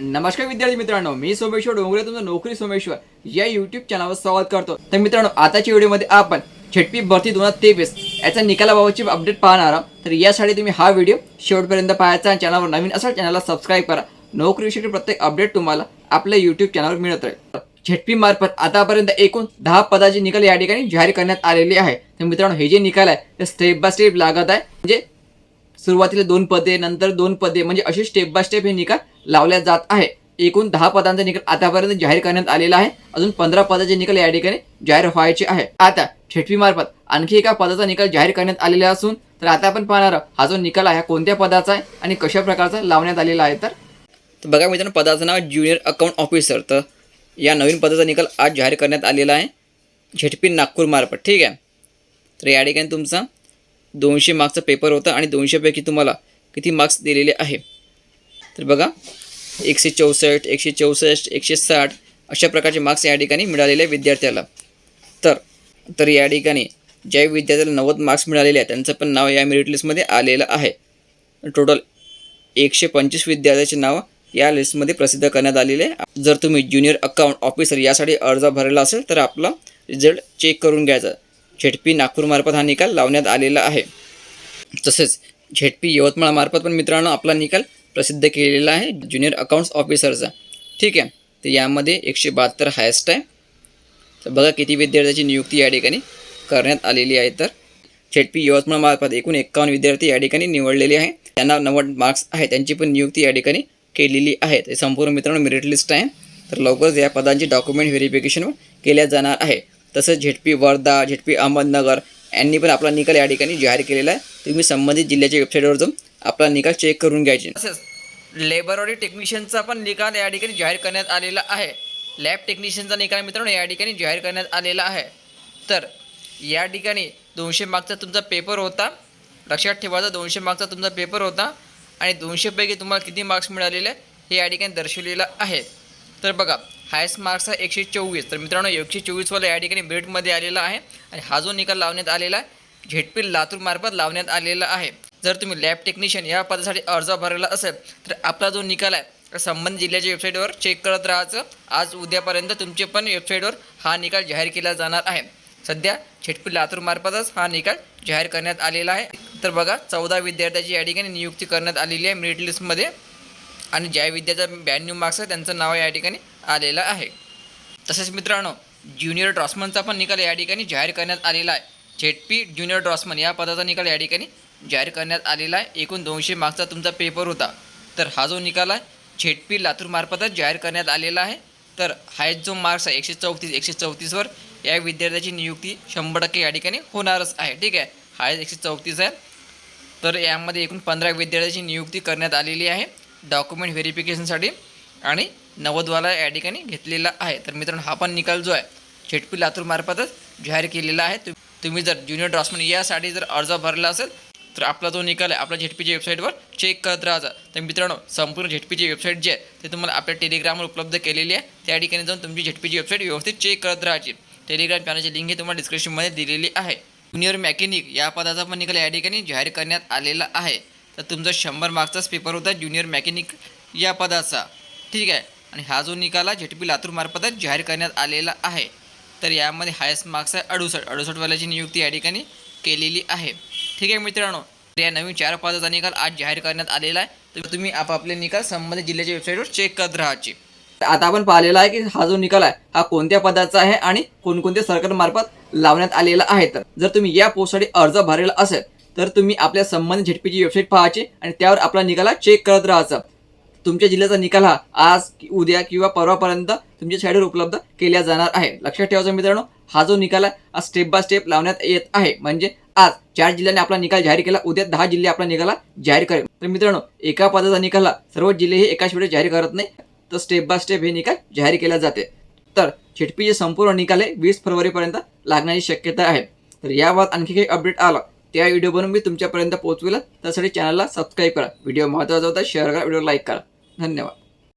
नमस्कार विद्यार्थी मित्रांनो मी सोमेश्वर डोंगरे तुमचं नोकरी सोमेश्वर या युट्यूब चॅनलवर स्वागत करतो. तर मित्रांनो आताच्या व्हिडिओमध्ये आपण छटपी भरती दोन हजार तेवीस याचा निकालाबाबतची अपडेट पाहणार आहोत. तर यासाठी तुम्ही हा व्हिडिओ शेवटपर्यंत पाहायचा आणि चॅनलवर नवीन असाल चॅनलला सबस्क्राईब करा. नोकरीविषयी प्रत्येक अपडेट तुम्हाला आपल्या युट्यूब चॅनलवर मिळत राहील. झेडपी मार्फत आतापर्यंत एकूण दहा पदाचे निकाल या ठिकाणी जाहीर करण्यात आलेले आहे. तर मित्रांनो हे जे निकाल आहे ते स्टेप बाय स्टेप लागत आहे. म्हणजे सुरुवातीला दोन पदे नंतर दोन पदे. म्हणजे असे स्टेप बाय स्टेप हे निकाल लावल्या जात आहे. एकूण दहा पदांचा निकाल आतापर्यंत जाहीर करण्यात आलेला आहे. अजून पंधरा पदाचे निकाल या ठिकाणी जाहीर व्हायचे आहे. आता छेटवी मार्फत आणखी एका पदाचा निकाल जाहीर करण्यात आलेला असून तर आता आपण पाहणार हा जो निकाल आहे हा कोणत्या पदाचा आहे आणि कशा प्रकारचा लावण्यात आलेला आहे तर? बघा मित्रांनो पदाचं नाव ज्युनियर अकाउंट ऑफिसर तर या नवीन पदाचा निकाल आज जाहीर करण्यात आलेला आहे. झेटपी नागपूर मार्फत. ठीक आहे? तर या ठिकाणी तुमचा दोनशे मार्क्सचा पेपर होता आणि दोनशेपैकी तुम्हाला किती मार्क्स दिलेले आहे? तर बघा एकशे चौसष्ट एकशे चौसष्ट एकशे साठ अशा प्रकारचे मार्क्स या ठिकाणी मिळालेले आहे विद्यार्थ्याला. तर तर या ठिकाणी ज्या विद्यार्थ्याला नव्वद मार्क्स मिळालेले आहेत त्यांचं पण नाव या मेरिट लिस्टमध्ये आलेलं आहे. टोटल एकशे पंचवीस विद्यार्थ्याचे नाव या लिस्टमध्ये प्रसिद्ध करण्यात आलेले आहे. जर तुम्ही ज्युनियर अकाउंट ऑफिसर यासाठी अर्ज भरला असेल तर आपला रिझल्ट चेक करून घ्यायचा. झेडपी नागपूरमार्फत हा निकाल लावण्यात आलेला आहे. तसेच झेडपी यवतमाळमार्फत पण मित्रांनो आपला निकाल प्रसिद्ध केलेला आहे ज्युनियर अकाउंट्स ऑफिसरचा. ठीक आहे? तर यामध्ये एकशे बहात्तर हायस्ट आहे. तर बघा किती विद्यार्थ्याची नियुक्ती या ठिकाणी करण्यात आलेली आहे. तर झेडपी यवतमाळमार्फत एकूण एक्कावन्न विद्यार्थी या ठिकाणी निवडलेले आहे. त्यांना नव्वद मार्क्स आहे. त्यांची पण नियुक्ती या ठिकाणी केलेली आहे. ते संपूर्ण मित्रांनो मेरिट लिस्ट आहे. तर लवकरच या पदांची डॉक्युमेंट व्हेरिफिकेशन केल्या जाणार आहे. तसंच झेडपी वर्धा झेडपी अहमदनगर यांनी पण आपला निकाल या ठिकाणी जाहीर केलेला आहे. तुम्ही संबंधित जिल्ह्याच्या वेबसाईटवर जाऊन आपला निकाल चेक करून घ्यायचे तसेच लेबरवरी टेक्निशियनचा पण निकाल या ठिकाणी जाहीर करण्यात आलेला आहे. लॅब टेक्निशियनचा निकाल मित्रांनो या ठिकाणी जाहीर करण्यात आलेला आहे. तर या ठिकाणी दोनशे मार्कचा तुमचा पेपर होता. लक्षात ठेवायचा दोनशे मार्कचा तुमचा पेपर होता. आणि दोनशेपैकी तुम्हाला किती मार्क्स मिळालेले हे या ठिकाणी दर्शवलेलं आहे. तर बघा हायस्ट मार्क्स आहे एकशे चोवीस. तर मित्रांनो एकशे चोवीसवाला या ठिकाणी मेरिटमध्ये आलेला आहे आणि हा जो निकाल लावण्यात आलेला आहे झेडपी लातूरमार्फत लावण्यात आलेला आहे. जर तुम्ही लॅब टेक्निशियन या पदासाठी अर्ज भरला असेल तर आपला जो निकाल आहे संबंधित जिल्ह्याच्या वेबसाईटवर चेक करत राहायचं. आज उद्यापर्यंत तुमचे पण वेबसाईटवर हा निकाल जाहीर केला जाणार आहे. सध्या झेडपी लातूरमार्फतच हा निकाल जाहीर करण्यात आलेला आहे. तर बघा चौदा विद्यार्थ्याची या ठिकाणी नियुक्ती करण्यात आलेली आहे मेरिट लिस्टमध्ये आणि ज्या विद्यार्थ्याचा ब्याण्णव मार्क्स आहे त्यांचं नाव या ठिकाणी आलेलं आहे. तसेच मित्रांनो ज्युनियर ड्रॉसमनचा पण निकाल या ठिकाणी जाहीर करण्यात आलेला आहे. झेडपी ज्युनियर ड्रॉसमन या पदाचा निकाल या ठिकाणी जाहीर करण्यात आलेला आहे. एकूण दोनशे मार्क्सचा तुमचा पेपर होता. तर हा जो निकाल आहे झेडपी लातूरमार्फतच जाहीर करण्यात आलेला आहे. तर हायस्ट जो मार्क्स आहे एकशे चौतीस एकशे चौतीसवर या विद्यार्थ्याची नियुक्ती शंभर टक्के या ठिकाणी होणारच आहे. ठीक आहे? हायस्ट एकशे चौतीस आहे. तर यामध्ये एकूण पंधरा विद्यार्थ्याची नियुक्ती करण्यात आलेली आहे. डॉक्युमेंट व्हेरिफिकेशनसाठी आणि नव्वदवाला या ठिकाणी घेतलेला आहे. तर मित्रांनो हा पण निकाल जो आहे झेडपी लातूरमार्फतच जाहीर केलेला आहे. तु- तुम्ही जर ज्युनियर ड्रॉसमन यासाठी जर अर्ज भरला असेल तर आपला जो निकाल आहे आपल्या झेडपीच्या वेबसाईटवर चेक करत राहायचा तर मित्रांनो संपूर्ण झेडपीची वेबसाईट जी आहे ते तुम्हाला आपल्या टेलिग्रामवर उपलब्ध केलेली आहे. त्या ठिकाणी जाऊन तुमची झेडपीची वेबसाईट व्यवस्थित चेक करत राहायची. टेलिग्राम चॅनलची लिंक हे तुम्हाला डिस्क्रिप्शनमध्ये दिलेली आहे. ज्युनियर मॅकॅनिक या पदाचा पण निकाल या ठिकाणी जाहीर करण्यात आलेला आहे. तर तुमचा शंभर मार्क्सचाच पेपर होता ज्युनियर मॅकॅनिक या पदाचा. ठीक आहे? आणि हा जो निकाल आहे झेडपी लातूरमार्फतच जाहीर करण्यात आलेला आहे. तर यामध्ये हायस्ट मार्क्स आहे अडुसष्ट अडुसष्टवाल्याची नियुक्ती या ठिकाणी केलेली आहे. ठीक आहे मित्रांनो? तर या नवीन चार पदाचा निकाल आज जाहीर करण्यात आलेला आहे. तर तुम्ही आपापले निकाल संबंधित जिल्ह्याच्या वेबसाईटवर चेक करत राहायचे आता आपण पाहिलेला आहे की हा जो निकाल आहे हा कोणत्या पदाचा आहे आणि कोणकोणत्या सरकारमार्फत लावण्यात आलेला आहे? तर जर तुम्ही या पोस्टसाठी अर्ज भरलेला असेल तर तुम्ही आपल्या संबंधित झेडपीची वेबसाईट पाहायची आणि त्यावर आपला निकाल चेक करत राहायचा. तुमच्या जिल्ह्याचा निकाल हा आज उद्या किंवा परवापर्यंत तुमच्या साईडवर उपलब्ध केला जाणार आहे. लक्षात ठेवायचं मित्रांनो हा जो निकाल आहे हा स्टेप बाय स्टेप लावण्यात येत आहे. म्हणजे आज चार जिल्ह्यांनी आपला निकाल जाहीर केला उद्या दहा जिल्हे आपला निकाल जाहीर करेल. तर मित्रांनो एका पदाचा निकाल हा सर्व जिल्हे हे एकाच वेळेस जाहीर करत नाही तर स्टेप बाय स्टेप हे निकाल जाहीर केला जाते. तर झेडपीचे संपूर्ण निकाल हे वीस फरवरीपर्यंत लागण्याची शक्यता आहे. तर याबाबत आणखी काही अपडेट आला. त्या व्हिडिओ बनवून मी तुमच्यापर्यंत पोहोचविला त्यासाठी चॅनलला सबस्क्राईब करा. व्हिडिओ महत्त्वाचा होता शेअर करा. व्हिडिओ लाईक करा. धन्यवाद.